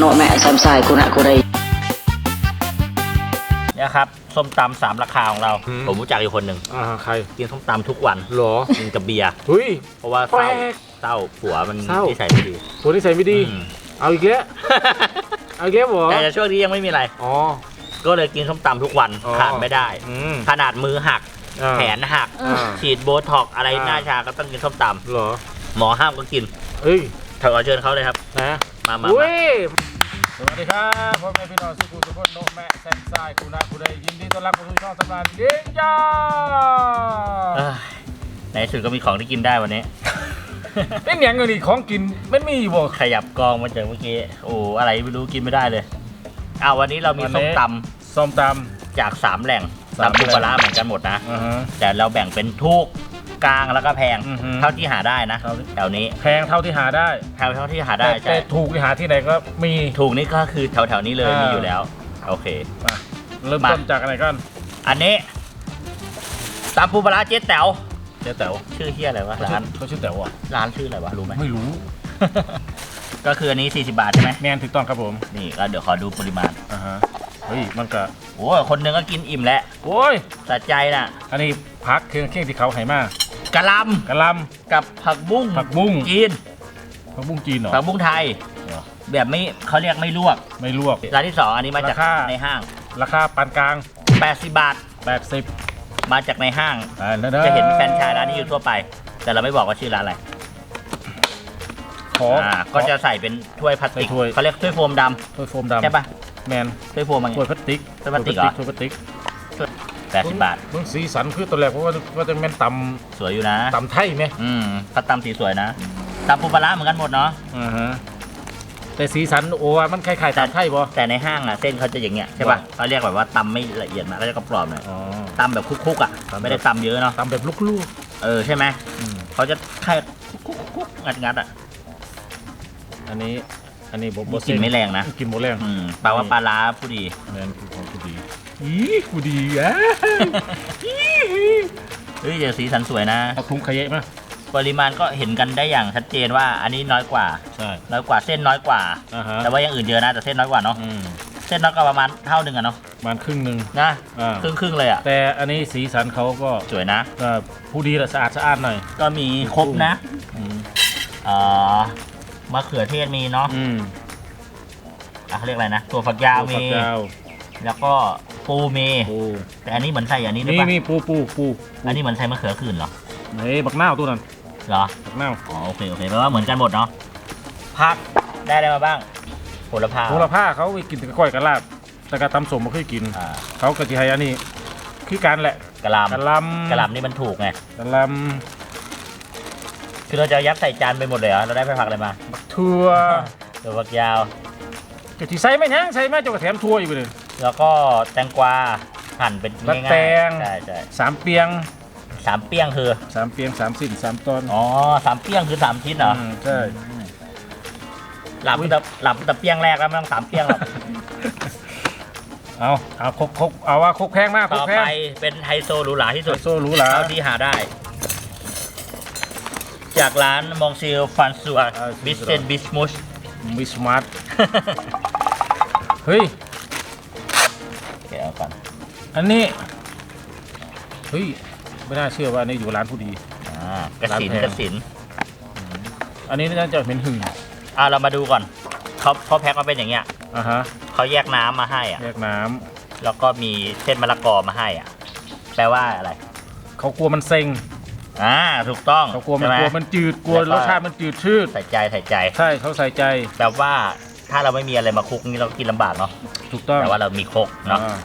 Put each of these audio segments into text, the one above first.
nọ mẹ xàm xài cô nạ cô đây เนี่ยครับส้มตำสามราคาของเรา อืม ผมรู้จักอยู่คนหนึ่งอ่าใครกินส้มตำทุกวันหรอกินกับเบียร์เฮ้ย เพราะว่าแปลเศร้ากเศร้าผัวมันเศร้า ที่ใส่ไม่ดีตัวนี้ใส่ไม่ดี อืมเอาอีกแล้วเอาอีกแล้วเหรอแต่ช่วงนี้ยังไม่มีอะไร อ๋อ ก็เลยกินส้มตำทุกวันอ๋อ ขาดไม่ได้ อืมขนาดมือหักอ่า แขนหัก อ่าฉีดโบท็อกซ์อะไรอ่า หน้าชาก็ต้องกินส้มตเหรอำหมอห้ามก็กินเฮ้ยเธอขอเชิญเขาเลยครับ นะมามาอุ้มาย สวัสดีครับพ่อแม่พี่น้องสุขุมทุกคนโนแม่แซมซายคุณนาคุณใดยินดีต้อนรับเข้าสู่ช่องตำนานเลี้ยงยาเอ้ยในที่สุดก็มีของที่กินได้วันนี้ เป็นอย่างเงี้ยนี่ของกินมันมีบ่ขยับกองมาจากเมื่อกี้โอ้อะไรไม่รู้กินไม่ได้เลยอ้าววันนี้เรามีวันนี้ส้มตส้มตำจากสามแหล่งสามตำปูแหล่งปลาร้าเหมือนกันหมดนะำอ่าฮะแต่เราแบ่งเป็นทุก กลางแล้วก็แพงอือฮึเท่าที่หาได้นะเท่าที่ แถวนี้แพงเท่าที่หาได้แถวเท่าที่หาได้แต่ใช่แต่ถูกที่หาที่ไหนก็มี ถูกนี่ก็คือแถวแถวๆนี้เลยอ่ามี มีอยู่แล้ว โอเค มาเริ่มมา ต้นจากอะไรกันอันนี้ตำปูปลาร้าเจ๊แต๋วเจ๊แต๋วชื่อเฮียอะไรวะเขาร้านชื่อเขาชื่อแต๋วอะร้านชื่ออะไรวะรู้ไหมไม่รู้ก็คืออันนี้ 40 บาทใช่ไหมแมนถูกต้องครับผมนี่ก็เดี๋ยวขอดูปริมาณอ่าฮะเฮ้ยมันก็โอ้ยคนหนึ่งก็กินอิ่มแล้วโอ้ยสะใจน่ะ อันนี้พักเครื่องเคียงที่เขาให้มา กกะหลกะหลำกับผักบุ้งำผักบุ้งจีนผักบุ้งจีนเหรอ ผักบุ้งไทย เหรอ แบบไม่เขาเรียกไม่ลวกไม่ลวก ร้านที่สองอันนี้มาจากราคา ในห้าง ราคาปานกลาง 80 บาท80มาจากในห้าง อ่าแล้วจะเห็นแฟรนไชายร้านนี้อยู่ทั่วไป แต่เราไม่บอกว่าชื่อร้านอะไรขออ่าก็จะใส่เป็นถ้วยพลาสติกใส่ถ้วย เขาเรียกถ้วยโฟมดถ้วยโฟมำดำใช่ปะแมนถ้วยโฟมมันถ้วยพลาสติกถ้วยพลาสติกเหรอ ถ้วยพลาสติก แปดสิบบาทเบิ่งสีสันคือตัวแรกเพราะว่าว่าจะแม่นตสวยอยู่นะำตำไทยไหมอืมเขาตำสีสวยนะตำปูปลาร้าเหมือนกันหมดเนาะ อ่าฮะแต่สีสันโอ้ว่ามันคล้ายๆตำไทยบ่ แต่ในห้างอะเส้นเขาจะอย่างเงี้ยใช่ปะเขาเรียกแบบว่าตำไม่ละเอียดมากก็จะกรอบๆหน่อยอ๋อ ตำแบบคุกๆอะตำแบบ ไม่ได้ตำเยอะเนาะตำแบบลูกเออใช่ไหมๆอืมเขาจะแค่คุกๆงัดงัดๆอะอันนี้อันนี้บ่มีกลิ่นไม่แรงนะ กินบ่แรงอืมแปลว่าปลาร้าผู้ดี แมนคือของผู้ดี อีผู้ดีอะเฮ้ยเดี๋ยวสีสันสวยนะ เอาถุงขยะมาปริมาณก็เห็นกันได้อย่างชัดเจนว่าอันนี้น้อยกว่า ใช่ น้อยกว่าเส้นน้อยกว่า อ่าฮะ แต่ว่าอย่างอื่นเยอะนะแต่เส้นน้อยกว่าเนาะอืมเส้นน้อยกว่าประมาณเท่าหนึ่งอะเนาะประมาณครึ่งหนึ่ง นะอ่า ครึ่งครึ่งๆเลยอะแต่อันนี้สีสันเขาก็สวยนะ เอ่อผู้ดีและสะอาดสะอาดหน่อย ก็มีครบนะอืมเอ่อมะเขือเทศมีเนาะอืมอะเขาเรียกอะไรนะตัวฝักยาวถั่มีฝักยาวแล้วก็ ปูมีปูแต่อันนี้เหมือนใส่อันนี้ด้วยนี่ปะนี่ปูปูปูอันนี้เหมือนใส่มะเขือขื่นเหรอเฮ้ยบักนาวตัวนั้นเหรอ บักนาวอ๋อโอเคโอเคแปลว่าเหมือนกันหมดเนาะผักได้อะไรมาบ้างโหระพาโหระพาเขาไปกินแต่ก้อยกับลาบแต่กระตำสมบ่เคยกิน อ่าเขาก็จะให้อันนี้คือการแหละกะหล่กะหลำำกะหล่ำนี่มันถูกไงกะหลคือเราจะยัดใส่จานไปหมดเลยเหรอเราได้ไปผักอะไรมาำบักทั่วตัวฝักยาวกะทิใส่ไหมยังใส่ไหมเจะกระแถมทั่วอยู่เลย แล้วก็แตงกวาหั่นเป็นรักง่ายแตงๆใช่ใช่สามเปียงสามเปี้ยงคือสามเปียงสามสิ้นสามตอนอ๋อสามเปี้ยงคือสามชิ้นเหรอ มใช่ หลับแต่หลับแต่เปี้ยงแรกแล้วไม่ต้องสามเปี้ยงหรอก เอาเอาครกครกเอาว่าครกแพงมากครต่กอแพไปงเป็นไฮโซหรูหราที่สุดโซ่หรูหราเท่าที่หาได้ จากร้านมองซิลฟันซัวบิสเซนบิสมุช มิสมาร์ทเฮ้ยแก เอาก่อนอันนี้เฮ้ยไม่น่าเชื่อว่าอันนี้อยู่ร้านผู้ดี อ่ากระสินร้านแพง กระสินอันนี้น่าจะเป็นหึ่งอ่าเรามาดูก่อนเขาเขาแพ็คมาเป็นอย่างเงี้ยอะฮะเขาแยกน้ำมาให้อะ แยกน้ำแล้วก็มีเส้นมะละกอมาให้อะ แปลว่าอะไร เขากลัวมันเซ็งอ่า ถูกต้องเขากลัวมันใช่ไห กลัวมันจืดกลัวแล้วก็ รสชาติมันจืดชืดใส่ใจใส่ใจ ใช่เขาใส่ใจแบบว่าถ้าเราไม่มีอะไรมาคลุกนี่เรากินลำบากเนาะ ถูกต้องแต่ว่าเรามีครกเนาะ อ่า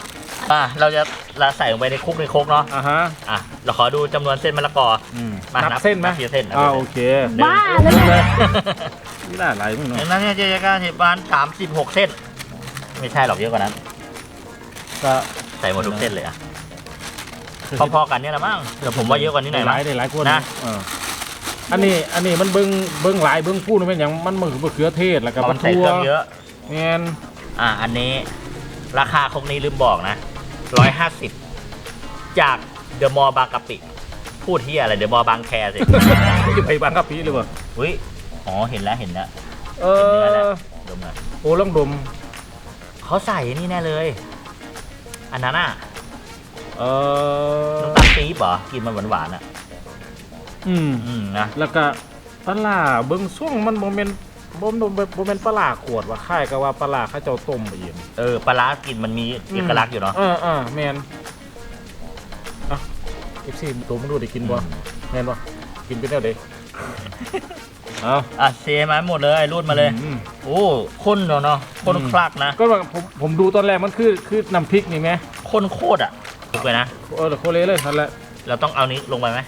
อะเราจะเราใส่ลงไปในคลุกในครกเนาะอะฮะอะเราขอดูจำนวนเส้นมะละกออืมมานันับบเส้นไหมนับทีละเส้นนับทีอ่าละเส้นโอเคบ้าเลยนี่น่าไหลมึงเนาะดังนั้นเนี่ยจะการเหตุการณ์สามสิบหกเส้น ไม่ใช่หรอกเยอะกว่านั้นก็ใส่หมดทุกเส้นเลยอะพอๆกันเนี่ยละมั้งแต่ผมว่าเยอะกว่านี้หน่อยหมั้ลายงได้หลายคนนะเอออันนี้อันนี้มันเบิ้งเบิ้งหลายเบิ้งพูดมันเป็นอย่างมันมะเขือเทศแล้วก็เพราะมันใส่เครื่องเยอะแมนอะอันนี้ราคาคงนี้ลืมบอกนะ ร้อยห้าสิบจากเดอะมอลล์บางกะปิ พูดที่อะไรเดอะมอลล์บางแคสิจะไปบางกะปิหรือเปล่าอุ้ย อ๋อ เห็นแล้วเห็นแล้วเอเห็นเนื้อแล้วอดมหน่อยอ้ลองดม เขาใส่นี่แน่เลย อันนั้นอะเออน้ำตาลปี๊บเหรอ กินมันหวานๆอะ อืม อืมนะ แล้วก็ปลาร้าเบิ่งช่วงมันบ่แม่น บ่บ่บ่บ่แม่นปลาร้าขวดว่าค่ายก็ว่าปลาร้าเขาเจ้าต้มไปเองเออปลาร้ากินมันมีเอกลักษณ์อยู่เนาะ เออเออแม่นอะ FC ตัวมันดูได้กินบ่แม่นบ่กินเป็นแนวใดเอาอะเซมาหมดเลยรูดมาเลย อืม โอ้ข้นเนาะเนาะข้นอืม คลักนะก็ว่าผมผมดูตอนแรกมันคือคือน้ำพริกนี่ไหมข้นโคตรอะถูกเลยนะ เออโคเลเลยนั่นแหละเราต้องเอานี้ลงไปไหม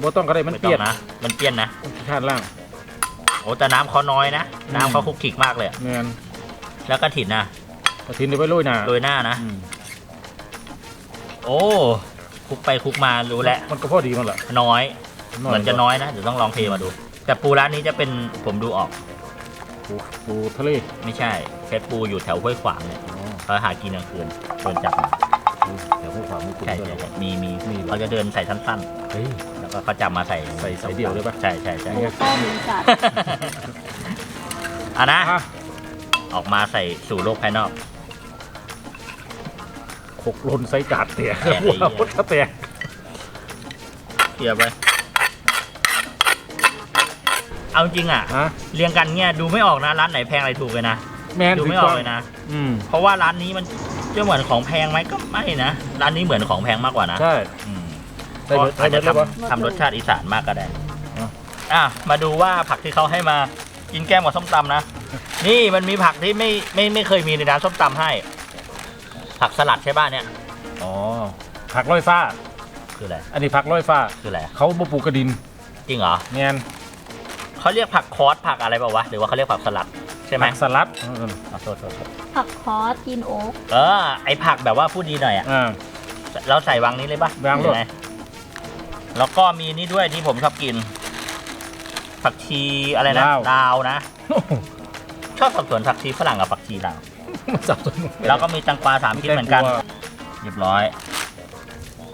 บ่ต้องก็ได้มันไม่เปต้อรี้ยนงนะ มันเปี้ยนนะ ชาติล่าง โอ้แต่น้ำเขาน้อยนะอืมน้ำเขาคลุกคลิกมากเลยอะแม่นแล้วก็ถิ่นนะกระถินได้ไปโรยหน้าโรยหน้านะ อืมโอ้คลุกไปคลุกมารู้แล้วมันก็พอดีมันแหละน้อย เหมือนจะน้อยนะ เดี๋ยวต้องลองเทมาดู แต่ปูร้านนี้จะเป็นผมดูออก ปูปูทะเลไม่ใช่แค่ปูอยู่แถวห้วยขวางเนี่ยอ๋อเขาหากินกลางคืนโดนจับมาเดี๋ยวพวกความไม่คุ้นใช่ด้วยใช่เหรอใช่มีมีมีเหรอ เขาจะเดินใส่สั้นเฮ้ยๆ แล้วก็เขาจับมาใส่ใส่ใส่เดี่ยวเลยปะ ใช่ใช่ใช่โอ้ต้มจัดอะนะ อะ ออกมาใส่สู่โลกภายนอก หกลนใส่กาดเตะแตกไอ้เหี้ยหัวพุทธเตะเทียบไปเอาจริงอะ ฮะเรียงกันเนี่ยดูไม่ออกนะ ร้านไหนแพงอะไรถูกเลยนะ แม่นดูไม่ออกเลยนะ อืมเพราะว่าร้านนี้มันจะเหมือนของแพงไหมก็ไม่นะ ร้านนี้เหมือนของแพงมากกว่านะใช่ อืม ใส่เบิดอาจจะใส่เบิดเลยปะทำทำรสชาติอีสานมากก็ได้อะ อะมาดูว่าผักที่เขาให้มากินแก้มกับส้มตำนะ นี่มันมีผักที่ไม่ไม่ไม่เคยมีในร้านส้มตำให้ ผักสลัดใช่ป่ะเนี่ย อ๋อผักลอยฟ้า คืออะไร อันนี้ผักลอยฟ้า คืออะไร เขาบ่ปลูกกระดินจริงเหรอแม่นเขาเรียกผักคอสผักอะไรเปล่าวะ หรือว่าเขาเรียกผักสลัดใช่ไหมผักสลัดขอโทษโทษโทษผักคอสกินโอ๊กเออไอผักแบบว่าพูดดีหน่อยอะ อ่า เราใส่วางนี้เลยป่ะวางเลย ใช่ไหม แล้วก็มีนี่ด้วยที่ผมชอบกิน ผักชีอะไรนะลาวลาวนะ ชอบสับสนผักชีฝรั่งกับผักชีลาวมันสับสนแล้วก็มีตังกวาสามชิ้นเหมือนกันเรียบร้อย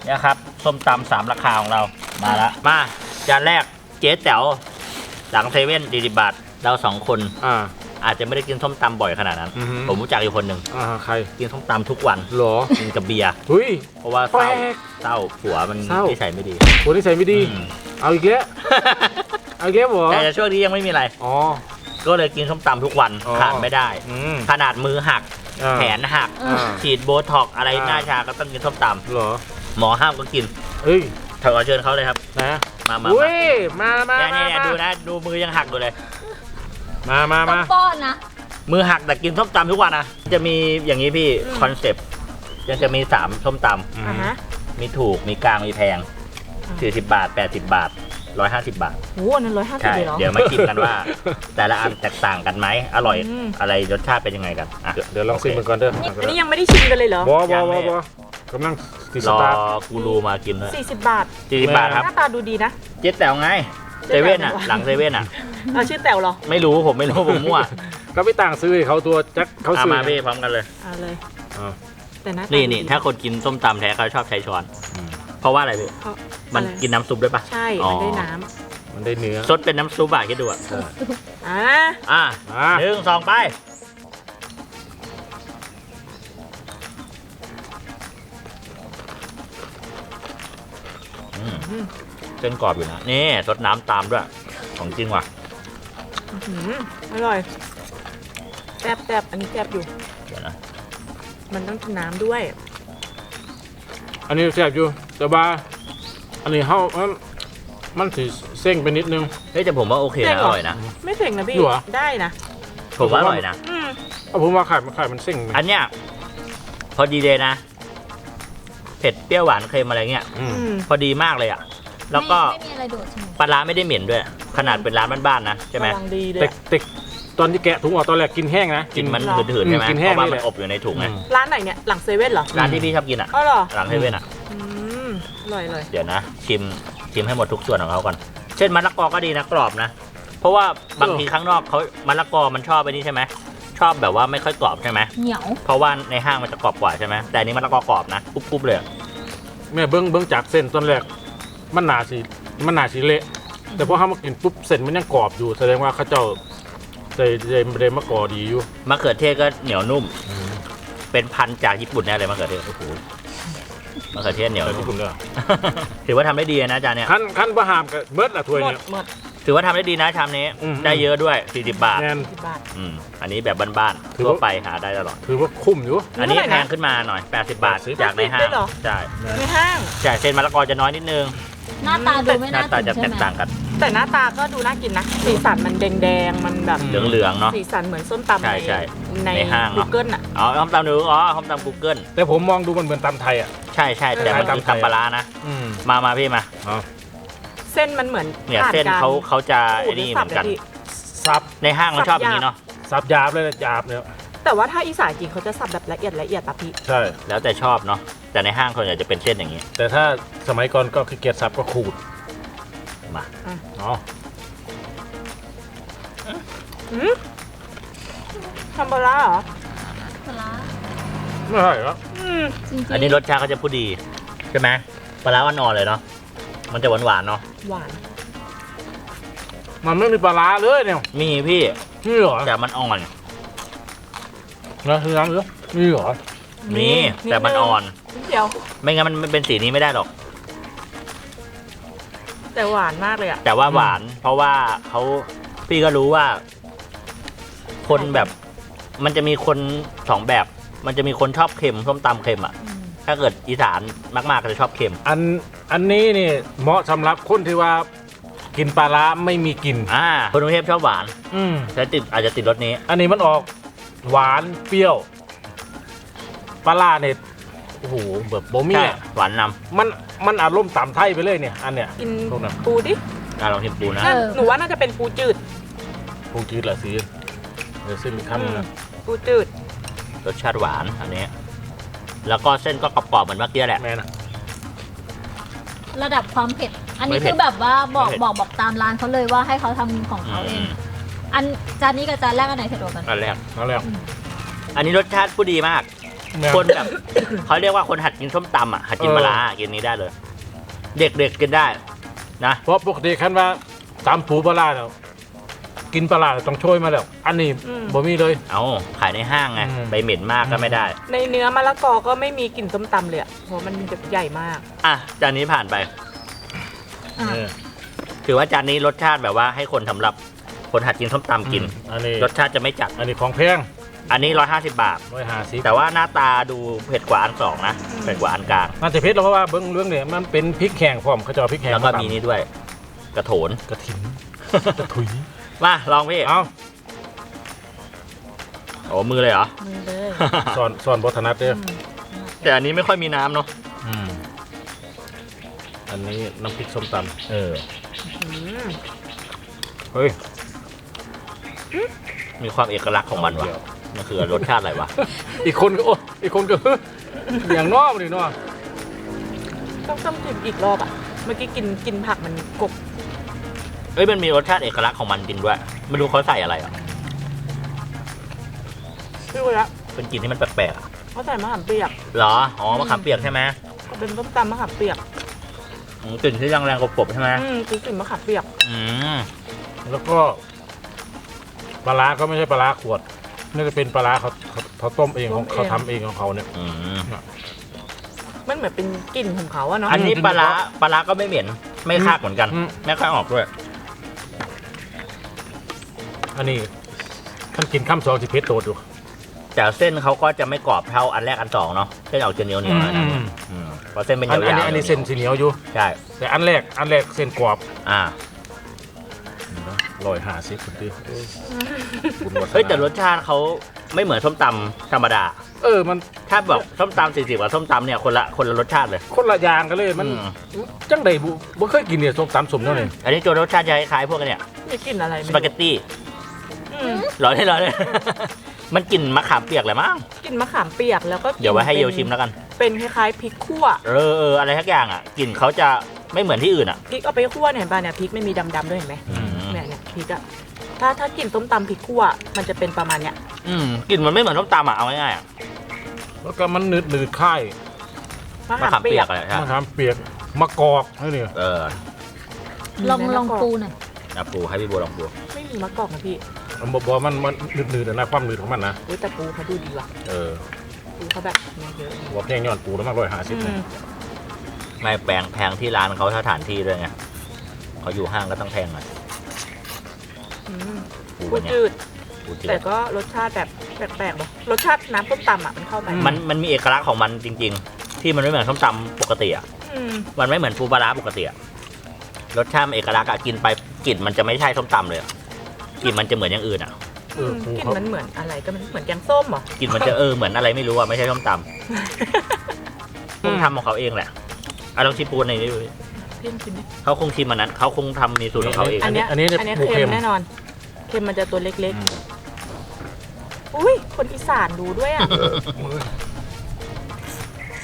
เนี่ยครับส้มตำสามราคาของเรามาละมาจานแรกเจ๊แต๋วหลังเซเว่นดีดิบาทเราสองคน อ่า อาจจะไม่ได้กินส้มตำบ่อยขนาดนั้น อือฮึ ผมรู้จักอยู่คนหนึ่งอ่าใครกินส้มตำทุกวันหรอกินกับเบียร์เฮ้ย เพราะว่าแปลเศร้ากเศร้าผัวมันเศร้าที่ใส่ไม่ดีคนที่ใส่ไม่ดี อืมเอาอีกแล้วเอาอีกแล้วเหรอแต่ช่วงนี้ยังไม่มีอะไร อ๋อ ก็เลยกินส้มตำทุกวันอ๋อ ขาดไม่ได้ อืมขนาดมือหักอ่า แขนหัก อ่า ฉีดโบท็อกซ์อะไรอ่า หน้าชาก็ต้องกินส้มตเหรอำหมอห้ามก็กินเฮ้ยเธอขอเชิญเขาเลยครับ นะมามาอุ้มายมามาเนี่ยมาเนี่ยดูนะ ดูมือยังหักอยู่เลย มามาต้อมางป้อนนะ มือหักแต่กินส้มตำทุกวันนะจะมีอย่างนี้พี่อืมคอนเซปต์ยังจะมีสามส้มตอืมอ่าฮะำมีถูกมีกลางมีแพงอ่าสี่สิบบาทแปดสิบบาทร้อยห้าสิบบาท โหอันนั้นร้อยห้าสิบใช่ เลยเหรอ เดี๋ยวมาชิมกันว่า แต่ละอันแตกต่างกันไหมอร่อยอืม อะไรรสชาติเป็นยังไงกันอะ เดี๋ยวเดี๋ยวลองซิมมันก่อนเด้อนี่อันนี้ยังไม่ได้ชิมกันเลยเหรอบอบยัองบไม่อบอกำลังติดสรอตาร์ทกูรูมากินเลยสี่สิบบาทสี่สิบบาทครับหน้าตาดูดีนะ เจ๊แต๋วไง เซเจ๊แต๋วเว่นอะไหนวะหลังเซเว่นอะ เอาชื่อแต๋วเหรอไม่รู้ผมไม่รู้ผมมั่วก็ไปต่างซื้อให้เขาตัวจักเขาเอาซื้อ มาพี่พร้อมกันเลย เอาเลยอ่าแต่หน้าตานี่ดูนี่ดี ถ้าคนกินส้มตำแท้เขาชอบใช้ช้อน อืมเพราะว่าอะไรพี่เพราะมันอะไร กินน้ำซุปด้วยปะใช่อ๋อมันได้น้มันได้เนื้อซดเป็นน้ำซุปอะคิดดูอะำอ่าอะอ่าหนึ่งสองไป อืม เส้นกรอบอยู่นะนี่ซดน้ำตามด้วย ของจริงว่ะอื้อหืออร่อยแซ่บแซ่บอันนี้แซ่บอยู่ เดี๋ยวนะมันต้องกินน้ำด้วย อันนี้แซ่บอยู่แต่ว่าอันนี้เฮามันมันสิเส้งไปนิดนึง เฮ้ยแต่ผมว่าโอเคเส้นนะเหรออ ร่อยนะไม่เผ็ดนะพี่อยู่เหรอ ได้นะ ผมว่าอร่อยนะ อืมเอาผมว่าไข่มันไข่มันเส้งไหมอันเนี้ยพอดีเลยนะ เผ็ดเปรี้ยวหวานเค็มอะไรเงี้ย อืมอืมพอดีมากเลยอะ แล้วก็ไม่มีอะไรโดดใช่ไหมปลาร้าไม่ได้เหม็นด้วย ขนาดเป็นร้านบ้านๆนะใช่ไหมกำลังดีเลยแต่อะ แต่ตอนที่แกะถุงออกตอนแรกกินแห้งนะกินมันหรอหืดๆใช่ไหมอืมกินเพแห้งราะว่านี่แหมันละ อบอยู่ในถุงไงอืมร้านไหนเนี่ย หลังเซเว่นเหรอร้านที่พี่ชอบกินอะอ๋อเหรอหลังเซเว่นอะ อืมอร่อยเลย เดี๋ยวนะชิมชิมให้หมดทุกส่วนของเขาก่อน เช่นมะละกอก็ดีนะกรอบนะ เพราะว่าบางทีข้างนอกเขามะละกอมันชอบไปนี่ใช่ไหมชอบแบบว่าไม่ค่อยกรอบใช่ไหมเหนียวเพราะว่าในห้างมันจะกรอบกว่าใช่ไหมแต่อันนี้มะละกอกรอบนะกรุบๆเลยอะแม่เบิ้งเบิ้งจากเส้นตอนแรก มันหนาสิมันหนาสิเละแต่พอเขามากินปุ๊บเส้นมันยังกรอบอยู่แสดงว่าเขาเจ้าใส่ใส่เรมะกอดีอยู่มะเขือเทศก็เหนียวนุ่ม เป็นพันธุ์จากญี่ปุ่นแน่เลยมะเขือเทศโอ้โหมะเขือเทศเหนียวใส่นุ่ที่มคุณเด้อถือว่าทำได้ดีนะจานเนี้ยขั้นขั้นบะหามกับเบิดละถ้วยหมดเนี่ย หมดถือว่าทำได้ดีนะชามนี้ อืม ได้เยอะด้วย 40 บาทแมนสิบบาทอืมอันนี้แบบบ้านถืๆอทั่วว่า ไปหาได้ตลอด ถือว่าคุ้มอยู่ อันนี้เท่าไหร่แพนะงขึ้นมาหน่อย 80 บาท 80จากในห้าได้งเหรอ ใช่ในห้างใช่เส้นมะละกอจะน้อยนิดนึง หน้าตาดูไม่หน้าน่าตากินจะใช่แตกไหมต่างกันแต่หน้าตาก็ดูน่ากินนะ สีสันมันแดงๆ มันแบบเหลืองๆเนาะ สีสันเหมือนส้มตำใช่ใช่ในในห้างเนอะ Google อะ อ๋อห้องตำดูอ๋อห้องตำ Google แต่ผมมองดูมันเหมือนตำไทยอะ ใช่ใช่แต่มันคือคล้ายๆตำไทยตำปลาร้านะอืมมามาพี่มาเอาเส้นมันเหมือนเนี่ยผ่เส้นกรเขาเขาจะขูไอ้ดหรืนี่อเหสับมือนกันเลยพี่สับในห้างมันชอบอย่างนี้เนาะสับหยาบเลยนะหยาบเนี่ยแต่ว่าถ้าอีสานจริงเขาจะสับแบบละเอียดละเอียดปะพี่ ใช่ แล้วแต่ชอบเนาะ แต่ในห้างส่วนใหญ่จะเป็นเส้นอย่างนี้ แต่ถ้าสมัยก่อนก็คือเกียรสับก็ขูดมาอ๋อหืมทำปลาร้าเหรอปลาร้าไม่ใช่เหรออืมจริงๆอันนี้รสชาติเขาจะพูดดี ใช่ไหมปลาร้าอ่อนๆเลยเนาะมันจะหวานๆเนาะหวาน มันไม่มีปลาร้าเลยเนี่ยมีพี่นี่เหรอแต่มันอ่อน นะคือน้ำเหรอนี่เหรอมีแต่มันอ่อนนิด เดียว ไม่งั้นมันเป็นสีนี้ไม่ได้หรอก แต่หวานมากเลยอะ แต่ว่าหวาน เพราะว่าเขาพี่ก็รู้ว่า คนแบบ มันจะมีคนสองแบบ มันจะมีคนชอบเค็มส้มตำเค็มอะ ถ้าเกิดอีสานมากๆก็จะชอบเค็ม อันอันนี้นี่เหมาะสำหรับคนที่ว่ากินปลาร้าไม่มีกลิ่นอ่า คนกรุงเทพชอบหวานอืมแต่ติดอาจจะติดรสนี้ อันนี้มันออกหวานเปรี้ยวปลาร้าเนี่ย โอ้โหแบบบ่มีใช่อะหวานนมันมันอารมณ์ต่ำไทยไปเลยเนี่ยอันเนี้ย กินพวกนั้น ปูดิำอะลองชิมปูนะ น่าหนูว่าน่าจะเป็นปูจืดพวกจืดละสิเดี๋ยวซึ่งมีคำนึงนะปูจืด รสชาติหวานอันนี้ แล้วก็เส้นก็กรอบๆเหมือนเมื่อกี้แหละ แม่นะ ระดับความเผ็ด อันนี้ไม่เผ็คืดอแบบว่าบอกไม่เผ็ด บอกบอกตามร้านเขาเลยว่าให้เขาทำของเขาเอง อันจานนี้กับจานแรกอันไหนเผ็ดกว่ากัน อันแรกนั่นแหละอันนี้รสชาติผู้ดีมากแม่ คนแบบ เขาเรียกว่าคนหัดกินส้มตำอะหัดกินเออปลาร้ากินนี้ได้เลย เด็กๆกินได้ นะเพราะปกติคันว่าตามปูปลาร้าแล้วกินปลาร้าต้องช่วยมาแล้ว อันนี้บ่มีเลย เอาขายในห้างไงอืม ไปเหม็นมากก็ไม่ได้ ในเนื้อมะละกอก็ไม่มีกลิ่นส้มตำเลยอะเพราะมันแบบใหญ่มาก อะจานนี้ผ่านไป อะ เออถือว่าจานนี้รสชาติแบบว่าให้คนสำหรับคนหัดกินส้มตำกินอันนี้รสชาติจะไม่จัด อันนี้ของแพง อันนี้ 150 บาท ร้อยห้าสิบแต่ว่าหน้าตาดูเผ็ดกว่าอันสองนะเผ็ดกว่าอันกลาง น่าจะเพชรเพราะว่าเบิ้งเรื่องเนี่ยมันเป็นพริกแห้งพร้อมเขาจะเอาพริกแห้งแล้วก็าตำมีนี้ด้วย กระโถน กระถิ่น กระถุยมาลองพี่เอาโอ้มือเลยเหรอ มือเลย สอนสอนบทนัดเด้อแต่อันนี้ไม่ค่อยมีน้ำเนาะอืมอันนี้น้ำพริกส้มตำเอออืมเฮ้ยมีความเอกลักษณ์ของมันวะ มันคือรสชาติอะไรวะ อีกคนก็โอ้อีกคนก็ อย่างนอกเลยเนาะต้องต้องกินอีกรอบอะ เมื่อกี้กินกินผักมันกบเอ้ยมันมีรสชาติเอกลักษณ์ของมันจริงด้วย ไม่รู้เขาใส่อะไรอะพี่รู้ละเป็นกลิ่นที่มันแปลกๆอะเขาใส่มะขามเปียกเหรอ อ๋อมะขามเปียกใช่ไหมก็เป็นส้มตำมะขามเปียกอืมกลิ่นที่แรงๆกบๆใช่ไหมอืมคือกลิ่นมะขามเปียกอืมแล้วก็ปลาร้าก็ไม่ใช่ปลาร้าขวด น่าจะเป็นปลาร้าเขาเขาเขาต้มเองของเขาทำเองของเขาเนี่ย อืมมันเหมือนเป็นกลิ่นของเขาอะเนาะอันนี้ปลาร้าปลาร้าก็ไม่เหม็น ไม่คากเหมือนกัน อืม ไม่ค่อยออกด้วย อันนี้ท่านกินข้ามสองสิเพชรโตดอยู่แต่เส้นเขาก็จะไม่กรอบเท่าอันแรกอันสองเนาะเส้นออกจะเหนียวเหนียวๆหน่อยนะอืมอืมเพราะเส้นเป็นอัยานวอันๆนี้อันนี้เส้นสีเหนียวอยู่ ใช่แต่อันแรกอันแรกเส้นกรอบ อ่า ลอยหาสิคุณดิบุญวัฒนาเฮ้ยแต่รสชาติเขาไม่เหมือนส้มตำธรรมดา เออมันถ้าแบบส้มตำสี่สิบกับส้มตำเนี่ยคนละคนละรสชาติเลย คนละอย่างกันเลยมันอืม จังใดบุบ่เคยกินเนี่ยส้มตำสมเท่านี้อันนี้ตัวรสชาติจะคล้ายๆพวกอันเนี่ยมีกลิ่นอะไรสไม่ปาเกตตี้อืมร้อนได้ร้อนเลยมันกลิ่นมะขามเปียกเลยมั้งกลิ่นมะขามเปียกแล้วก็กลิ่นเดี๋ยวไว้ให้เยลป็นชิมแล้วกัน เป็นคล้ายๆพริกคั่วเออเอออะไรทักอย่างอะกลิ่นเขาจะไม่เหมือนที่อื่นอะพริกเอาไปคั่วเนี่ยเห็นป่ะเนี่ยพริกไม่มีดำๆด้วยเห็นไหมอืมเนี่ยเนี่ย พริกอะถ้าถ้ากลิ่นต้มตำพริกคั่วมันจะเป็นประมาณเนี้ยอืมกลิ่นมันไม่เหมือนส้มตำอะเอาง่ายๆอะแล้วก็มันหนืดหนืดๆค่ายมะมะขามขามเปีเปียยกกอะไรใช่มะขามเปียกมะกอกนี่นี่เออลองลองปูหน่อยอะปูให้พี่บัวลองปูไม่มีมะกอกนะพี่มันบอกว่ามันมันหนืดๆนะความหนืดของมันนะอุ้ยแต่ปูเขาดูดีว่ะเออปูเขาแบบเนื้อเยอะบอกแพงย้อนปูแล้วมากร้อยห้าสิบอืมไม่แพงแพงที่ร้านเขาสถานที่ด้วยไงเขาอยู่ห้างก็ต้องแพงหน่อยอืม ปูปูเนี่ยจืด ปูจืแต่ดก็รสชาติแบบแปลกๆเนอะรสชาติน้ำต้มตำอะมันเข้าไป มันมันมีเอกลักษณ์ของมันจริง ๆ ที่มันไม่เหมือนส้มตำปกติอะอืมมันไม่เหมือนปูปลาร้าปกติอะรสชาติมันเอกลักษณ์อะกินไปกลิ่นมันจะไม่ใช่ส้มตำเลยอะกลิ่นมันจะเหมือนอย่างอื่นอะเออปูกลิ่นเขามันเหมือนอะไรก็มันเหมือนแกงส้มเหรอ กลิ่นมันจะเออเหมือนอะไรไม่รู้อะไม่ใช่ส้มตำคงทำของเขาเองแหละอะลองชิมปูใน อยนี้ดูดิพี่ชิมดิเขาคงชิมมันนั้นเขาคงทำมีสูตรของเขาเองอันเนี้ยอันนี้อันเนี้ยปูเค็เค็ม มแน่นอน เค็มมันจะตัวเล็กอืมๆอุ้ยคนอีสานดูด้วยอะ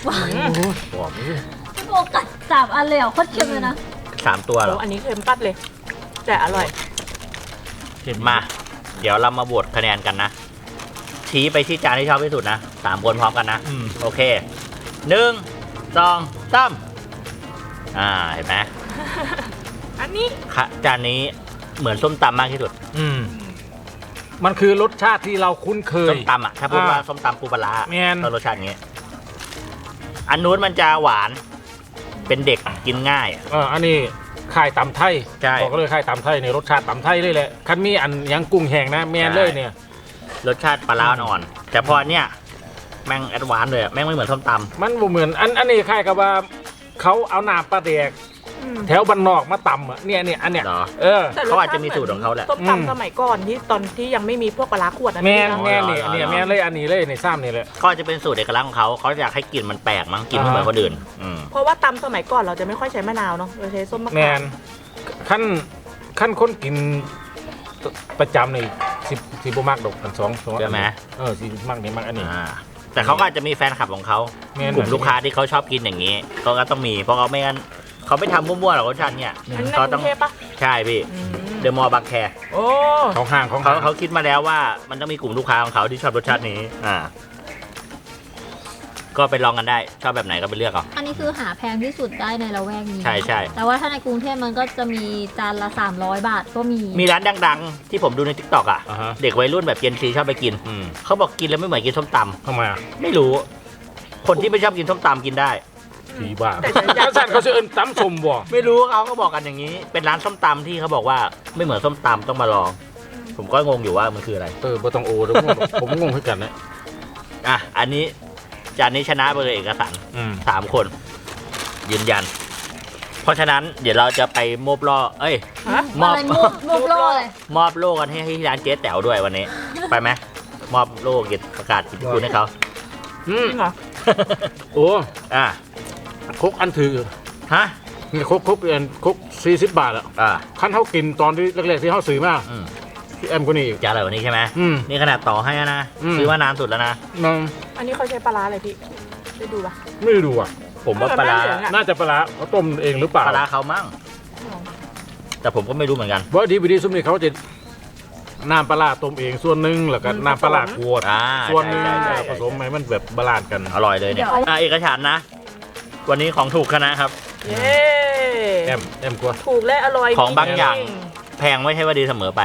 หวานอืมโอ้ยหอมนี่พี่โบกัดสามอันเลยเหรอโคตรเค็มเลยนะสามตัวเหรโอ้ออันนี้เค็มปัดเลย แต่อร่อย เค็มมา เดี๋ยวเรามาบวชคะแนนกันนะ ชี้ไปที่จานที่ชอบที่สุดนะสามคนพร้อมกันนะ อืมโอเคหนึ่งสองสาม อ่าเห็นไหมอันนี้ค่ะจานนี้เหมือนส้มตำมากที่สุดอืม มันคือรสชาติที่เราคุ้นเคยส้มตำอะถ้าพูดว่าอ่าส้มตำปูปลาร้าแม่น ก็รสชาติอย่างเงี้ยอันนู้นมันจะหวานเป็นเด็กกินง่ายเอออันนี้ข่ายตำไทยใช่บอกเลยข่ายตำไทยในรสชาติตำไทยเลยแหละคันมีอันยังกุ้งแห้งนะแมนเลยเนี่ย รสชาติปลาร้าอ่อนๆแต่พอเนี่ยแม่งแอดวานซ์เลยอะแม่งไม่เหมือนส้มตมันบ่เหมือนอันอันนี้ข่ายกับว่า เขาเอาหนาปลาแดกอืมแถวบ้านนอกมาตำอะเนี่ยเนี่ยอันำเนี้ยเหรอ เออ แต่เขาอาจจะมีสูตรของเขาแหละต้มอืม ตำสมัยก่อนที่ตอนที่ยังไม่มีพวกปลาร้าขวดอะแมนพี่แมนะนนี่อ๋อเนี่ยอ๋อแมนเลยอันนี้เลยในซ้ำนี่เลยก็จะเป็นสูตรเอกลักษณ์ของเขาเขาอยากให้กลิ่นมันแปลกมั้งกลิ่นไม่เหมือนคนอื่นอืม เพราะว่าตำสมัยก่อนเราจะไม่ค่อยใช้มะนาวเนาะเราใช้ส้มมะแมขามนขั้นขั้นคนกินประจำในสิบสิบมักดอกกันสองสองใช่ไหม เออสิมักนี่มักอันนี้อ่า แต่เขาก็อาจจะมีแฟนคลับของเขาแม่น กลุ่มลูกค้าที่เขาชอบกินอย่างนี้เขาก็ต้องมีเพราะเขาไม่งั้นเขาไม่ทำมั่วๆหรอกรสชาติเนี่ยอันนี้ในเขากต้รุองงเทพปะใช่พี่อืมเดอะมอลล์บางแคโอ้ของห่างของเขาห่างเขาคิดมาแล้วว่ามันต้องมีกลุ่มลูกค้าของเขาที่ชอบรสชาตินี้อ่า ก็ไปลองกันได้ ชอบแบบไหนก็ไปเลือกเอา อันนี้คือหาแพงที่สุดได้ในละแวกนี้ใช่ใช่ แต่ว่าถ้าในกรุงเทพมันก็จะมีจานละ 300 บาทก็มี มีร้านดังๆ ที่ผมดูในทิกตอกอะ อ่าฮะ เด็กวัยรุ่นแบบเจนซีชอบไปกิน อืมเขาบอกกินแล้วไม่เหมือนกินส้มตำทำไมอะไม่รู้ คนที่ไม่ชอบกินส้มตำกินได้ ผีบ้าแล้วสั่นเขาจะเอินตำสมบ่ ไม่รู้เขาก็บอกกันอย่างนี้ เป็นร้านส้มตำที่เขาบอกว่าไม่เหมือนส้มตำต้องมาลอง ผมก็งงอยู่ว่ามันคืออะไร เออบ่ต้องโอเดี๋ยวผมผมงงขึ้นกันนะอะอันนี้ จานนี้ชนะไปเลยเอกสารอืมสามคน ยืนยัน เพราะฉะนั้นเดี๋ยวเราจะไปมอบล่อเอ้ยฮะมอบ อะไรมุกมุกโลเลยมอบโล่กันให้ที่ร้านเจ๊แต๋วด้วยวันนี้ ไปไหมมอบโล่เกียรติประกาศเกิตติคุณให้เขาอืจมริงเหรอโอ้อ่าครกอันถือฮะนี่ครกครกเอ็นครกสี่สิบบาทอะอ่าขั้นเขากินตอนที่แรกๆที่เขาซื้อมาอืม ที่แอมก็นี่อีก จะอร่อยกวันนี้ใช่ไหมอืม นี่ขนาดต่อให้นะ อืม ซื้อมานานสุดแล้วนะมันอันนี้เขาใช้ปลาร้าอะไรพี่ได้ดูปะ ไม่ได้ดูอะ ผมว่าปลาร้าเออน่าเหลืองอะ น่าจะปลาร้าเขาต้มเองหรือเปล่าปลาร้าเขามั่ง แต่ผมก็ไม่รู้เหมือนกัน เพราะดีวิดีซุมนี่เขาจะน้ำปลาร้าต้มเองส่วนหนึ่งแล้วก็น้ำปลาร้าขวดอ่าส่วนหนึ่งใช่ใช่ผใช่สมให้มันแบบบาลานซ์กัน อร่อยเลยเนี่ยอะเอกฉันท์นะ วันนี้ของถูกคณะครับ เย้แอมแอมกลัว ถูกและอร่อยของบางอย่างจริแพงไม่ใช่ว่าดีเสมอไป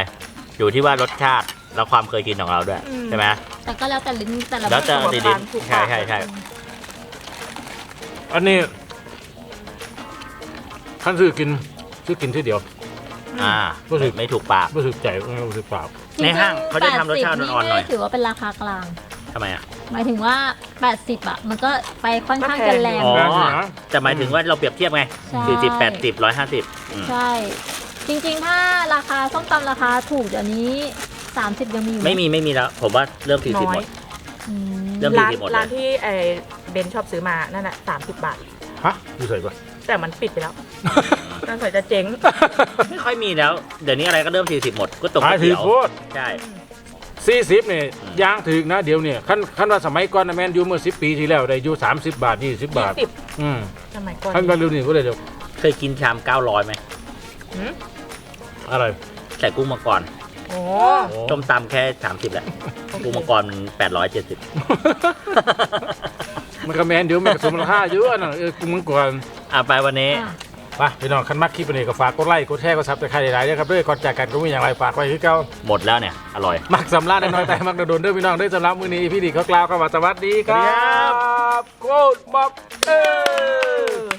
อยู่ที่ว่ารสชาติและความเคยกินของเราด้วยอืม ใช่ไหม แต่ก็แล้วแต่ลิ้นแต่ละแล้วแต่คนดีถูกปากถูกใช่ปากใช่ใช่ อันนี้ขั้นซื้อกินซื้อกินที่เดียว อ่ารู้สึก ไม่ถูกปาก รู้สึกใจรู้สึกเปล่า ในห้างเขาจะทำรสชาติ80อ่อนๆหน่อยไม่ถือว่าเป็นราคากลาง ทำไมอะ หมายถึงว่า 80อะ มันก็ไปค่อนข้างจะแรง อ๋อแพงอยู่นะจะหมายถึงว่าเราเปรียบเทียบไงใช่ สี่สิบแปดสิบร้อยห้าสิบใช่ จริงๆ ถ้าราคาส้มตำราคาถูกเดี๋ยวนี้ 30 ยังมีอยู่ไม่มีไม่มีแล้ว ผมว่าเริ่มสี่สิบน้หอมย ด อืมเริ่ม ร้าน40หมดเลย ร้านที่ไอ้เบนชอบซื้อมา นั่นน่ะสามสิบบาท ฮะดูใส่ปะแต่มันปิดไปแล้วน่าใส่จะเจ๊ง ไม่ค่อยมีแล้ว เดี๋ยวนี้อะไรก็เริ่มสี่สิบหมดก็ตกขายก๋วยถือเตี๋ยวโคตรใช่ สี่สิบเนี่ยยางถึกนะเดี๋ยวเนี่ยขั้นขั้นว่าสมัยก่อนนะแมนอยู่เมื่อสิบปีที่แล้วได้อยู่สามสิบบาทยี่สิบบาทสิบอืมสมัยก่อนขั้นว่าเร็วนี่ก็เลยเดี๋ยวเคยกินชามเก้าร้อยไหมหืม อะไรใส่กุ้งมังกรโอ้ต้มตำแค่สามสิบแหละกุ้งมังกรมันแปดร้อยเจ็ดสิบมันก็แมนเดี๋ยวมันก็สมราคาเยอะนะเออกูมันก่อนอะไปวันนี้อะไปพี่น้องคันมักคลิปนี้ก็ฝากกดไลค์กดแชร์กดซับสไครต์หลายๆด้วยครับด้วยก่อนจากกันก็มีอย่างไรฝากไว้ที่เก่าหมดแล้วเนี่ย อร่อย มักสำลักน้อยๆแต่มักโดนๆเด้อพี่น้องเด้อสำหรับมื้อนี้พี่ดีเขากล่าวคำว่าสวัสดีครับโคตรบอกเออ